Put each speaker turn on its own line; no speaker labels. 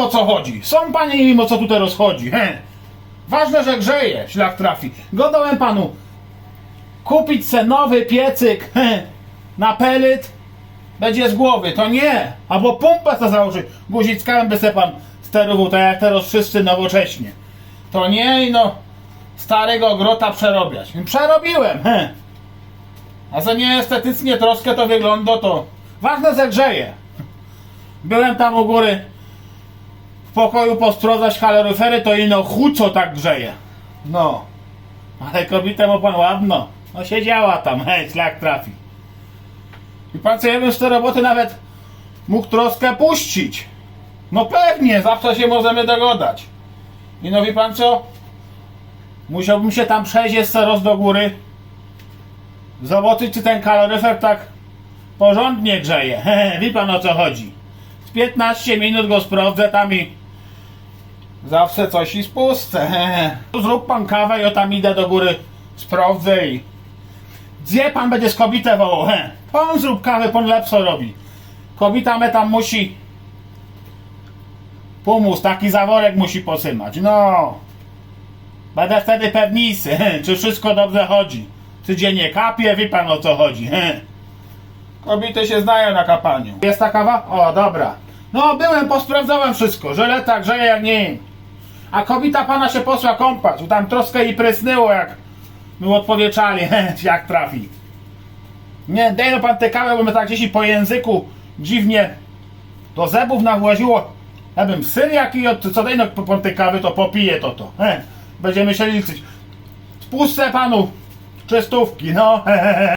o co chodzi. Są panie nie wiem o co tutaj rozchodzi. He. Ważne, że grzeje, szlak trafi. Godałem panu kupić se nowy piecyk he, na pelet. Będzie z głowy, to nie. Albo pompę to założyć. Guzickałem by se pan sterował, tak jak teraz wszyscy nowocześnie. To nie i no starego grota przerobiać. Przerobiłem, he. A za nieestetycznie troszkę to wygląda, to ważne, że grzeje. Byłem tam u góry w pokoju postrozać kaloryfery, to ino chuco tak grzeje. No. Ale kobietę ma pan ładno. No siedziała tam, hej, szlak trafi. I pan co, ja bym z tej roboty nawet mógł troskę puścić. No pewnie, zawsze się możemy dogadać. I no wie pan co? Musiałbym się tam przejść jeszcze raz do góry. Zobaczyć, czy ten kaloryfer tak porządnie grzeje. Wie pan o co chodzi. Z 15 minut go sprawdzę tam i zawsze coś i spustę. Zrób pan kawę o tam idę do góry, sprawdzę i gdzie pan będzie z kobietę wołał? Pan zrób kawę, pan lepso robi. Kobieta me tam musi pomóc, taki zaworek musi posymać. No. Będę wtedy pewnisy, he, czy wszystko dobrze chodzi. Czy gdzie nie kapie, wie pan o co chodzi. Kobiety się znają na kapaniu. Jest ta kawa? O, dobra. No, byłem, posprawdzałem wszystko. Żeleta grzeje jak nie. A kobieta pana się posła kąpać. bo Tam troszkę i prysnęło, jak my odpowieczali, jak trafi. Nie, daj no pan tę kawę, bo my tak gdzieś po języku dziwnie do zębów nawłaziło. Ja bym syn jaki, od- co daj no po po tej kawy, to popije to to. He. Będziemy się liczyć. Spuszczę panu czystówki, no.